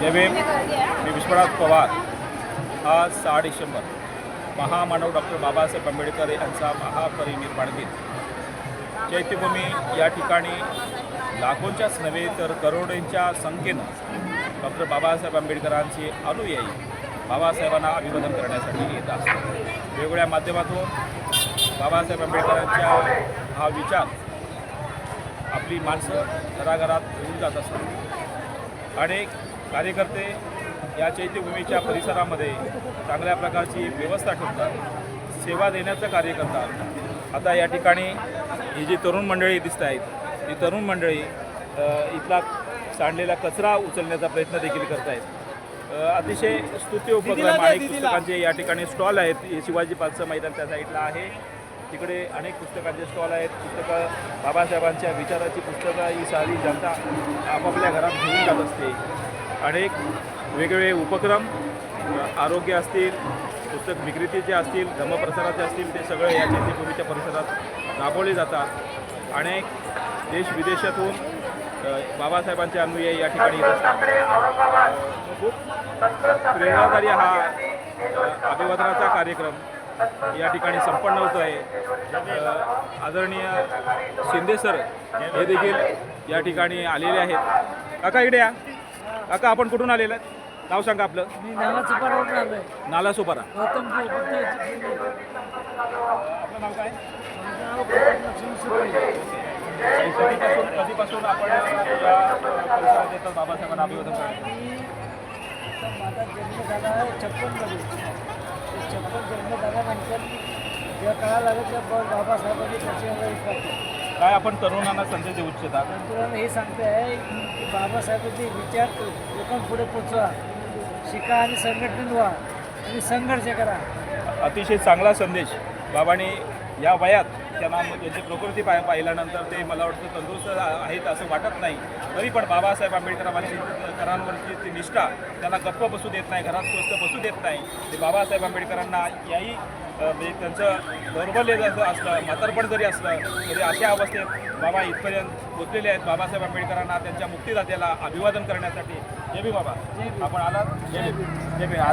जय मी विश्वनाथ पवार। आज सहा डिसेंबर। महामानव डॉक्टर बाबासाहेब आंबेडकर यांचा महापरिनिर्वाण दिन। चैत्यभूमी या ठिकाणी लाखोंच्याच नव्हे तर करोडेंच्या संख्येनं डॉक्टर बाबासाहेब आंबेडकरांचे अनुयायी बाबासाहेबांना अभिवादन करण्यासाठी येत असतात वेगवेगळ्या माध्यमातून बाबासाहेब आंबेडकरांच्या हा विचार आपली माणसं घराघरात घेऊन जात असतात. अनेक कार्यकर्ते या चैत्यभूमीच्या परिसरामध्ये चांगल्या प्रकारची व्यवस्था ठेवतात सेवा देण्याचं कार्य करतात. आता या ठिकाणी ही जी तरुण मंडळी दिसत आहेत ती तरुण मंडळी इथला सांडलेला कचरा उचलण्याचा प्रयत्न देखील करत आहेत. अतिशय स्तुत्य उपक्रम अनेक पुस्तकांचे या ठिकाणी स्टॉल आहेत. हे शिवाजी पार्कचं मैदान त्या साईडला आहे. तिकडे अनेक पुस्तकांचे स्टॉल आहेत. पुस्तकं बाबासाहेबांच्या विचाराची पुस्तकं ही सारी जनता आपापल्या घरात घेऊन जात असते. अनेक वेगवेगळे उपक्रम आरोग्य असतील पुस्तक विक्रेतेचे असतील धर्मप्रसाराचे असतील ते सगळे या चैत्यभूमीच्या परिसरात राबवले जातात. अनेक देश विदेशातून बाबासाहेबांचे अनुयायी या ठिकाणी येत असतात. खूप प्रेरणादारी हा अभिवादनाचा कार्यक्रम या ठिकाणी संपन्न होत आहे आदरणीय शिंदे सर हे देखील या ठिकाणी आलेले आहेत. काका इकडे या. काका आपण कुठून आलेलं आहे नाव सांगा आपलं. मी परवडून आलोय नाला सोपारा. गौतम बुद्ध आपलं नाव काय? कधीपासून कधीपासून आपण या परिसरात येतात बाबासाहेबांना अभिवादन करायला तर माझा जन्म झाला आहे छप्पनमध्ये. छप्पन जन्म झाल्यानंतर जेव्हा काळा लागत त्या बाबासाहेबांनी विचारतो काय आपण तरुणांना संदेश देऊ इच्छिता? नंतर हे सांगते आहे की बाबासाहेबांचे विचार लोकांपुढे पोचवा शिका आणि संघटनेत व्हा आणि संघर्ष करा. अतिशय चांगला संदेश बाबांनी या वयात त्यांना त्यांची प्रकृती पाय पाहिल्यानंतर ते मला वाटतं तंदुरुस्त आहेत असं वाटत नाही. तरी पण बाबासाहेब आंबेडकरांची करांवरची ती निष्ठा त्यांना गप्प बसू देत नाही घरात स्वस्त बसू देत नाही. ते बाबासाहेब आंबेडकरांना याही म्हणजे त्यांचं दौर्बल्य जसं असलं म्हातारपण जरी असलं तरी अशा अवस्थेत बाबा इथपर्यंत पोचलेले आहेत. बाबासाहेब आंबेडकरांना त्यांच्या मुक्तीदात्याला अभिवादन करण्यासाठी. जे बी बाबा. आपण आलात? जे बी जे बी